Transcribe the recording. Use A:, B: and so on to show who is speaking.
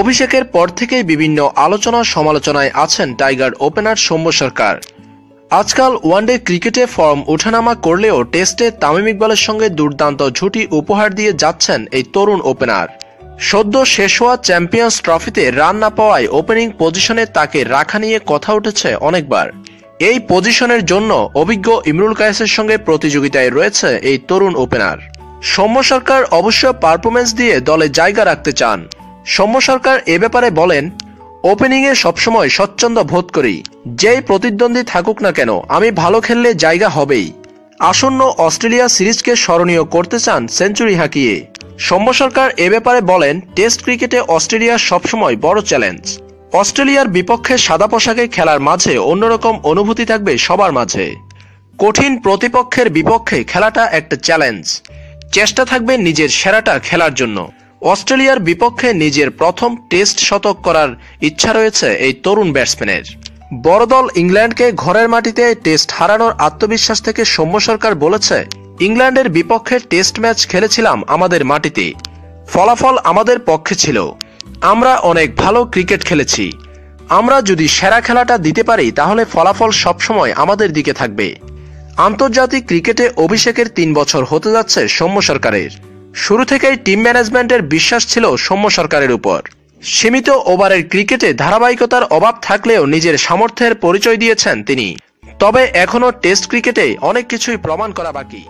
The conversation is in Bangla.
A: অভিষেকের পর থেকেই বিভিন্ন আলোচনা সমালোচনায় আছেন টাইগার ওপেনার সৌম্য সরকার। আজকাল ওয়ানডে ক্রিকেটে ফর্ম ওঠানামা করলেও টেস্টে তামিম ইকবালের সঙ্গে দুর্দান্ত ঝুটি উপহার দিয়ে যাচ্ছেন এই তরুণ ওপেনার। সদ্য শেষ হওয়া চ্যাম্পিয়ন্স ট্রফিতে রান না পাওয়ায় ওপেনিং পজিশনে তাকে রাখা নিয়ে কথা উঠেছে অনেকবার। এই পজিশনের জন্য অভিজ্ঞ ইমরুল কায়েসের সঙ্গে প্রতিযোগিতায় রয়েছে এই তরুণ ওপেনার। সৌম্য সরকার অবশ্য পারফরমেন্স দিয়ে দলে জায়গা রাখতে চান। সৌম্য সরকার এ ব্যাপারে বলেন ওপেনিংয়ে সবসময় স্বচ্ছন্দ বোধ করি। যেই প্রতিদ্বন্দ্বী থাকুক না কেন, আমি ভালো খেললে জায়গা হবেই। আসন্ন অস্ট্রেলিয়া সিরিজকে স্মরণীয় করতে চান সেঞ্চুরি হাঁকিয়ে। সৌম্য সরকার এ ব্যাপারে বলেন, টেস্ট ক্রিকেটে অস্ট্রেলিয়া সবসময় বড় চ্যালেঞ্জ। অস্ট্রেলিয়ার বিপক্ষে সাদা পোশাকে খেলার মাঝে অন্যরকম অনুভূতি থাকবে সবার মাঝে। কঠিন প্রতিপক্ষের বিপক্ষে খেলাটা একটা চ্যালেঞ্জ। চেষ্টা থাকবে নিজের সেরাটা খেলার জন্য। অস্ট্রেলিয়ার বিপক্ষে নিজের প্রথম টেস্ট শতক করার ইচ্ছা রয়েছে এই তরুণ ব্যাটসম্যানের। বড় দল ইংল্যান্ডকে ঘরের মাটিতে টেস্ট হারানোর আত্মবিশ্বাস থেকে সৌম্য সরকার বলেছে, ইংল্যান্ডের বিপক্ষে টেস্ট ম্যাচ খেলেছিলাম আমাদের মাটিতে ফলাফল আমাদের পক্ষে ছিল। আমরা অনেক ভালো ক্রিকেট খেলেছি। আমরা যদি সেরা খেলাটা দিতে পারি, তাহলে ফলাফল সবসময় আমাদের দিকে থাকবে। আন্তর্জাতিক ক্রিকেটে অভিষেকের তিন বছর হতে যাচ্ছে সৌম্য সরকারের। শুরু থেকেই টিম ম্যানেজমেন্টের বিশ্বাস ছিল সৌম্য সরকারের উপর। সীমিত ওভারের ক্রিকেটে ধারাবাহিকতার অভাব থাকলেও নিজের সামর্থ্যের পরিচয় দিয়েছেন তিনি। তবে এখনও টেস্ট ক্রিকেটে অনেক কিছুই প্রমাণ করা বাকি।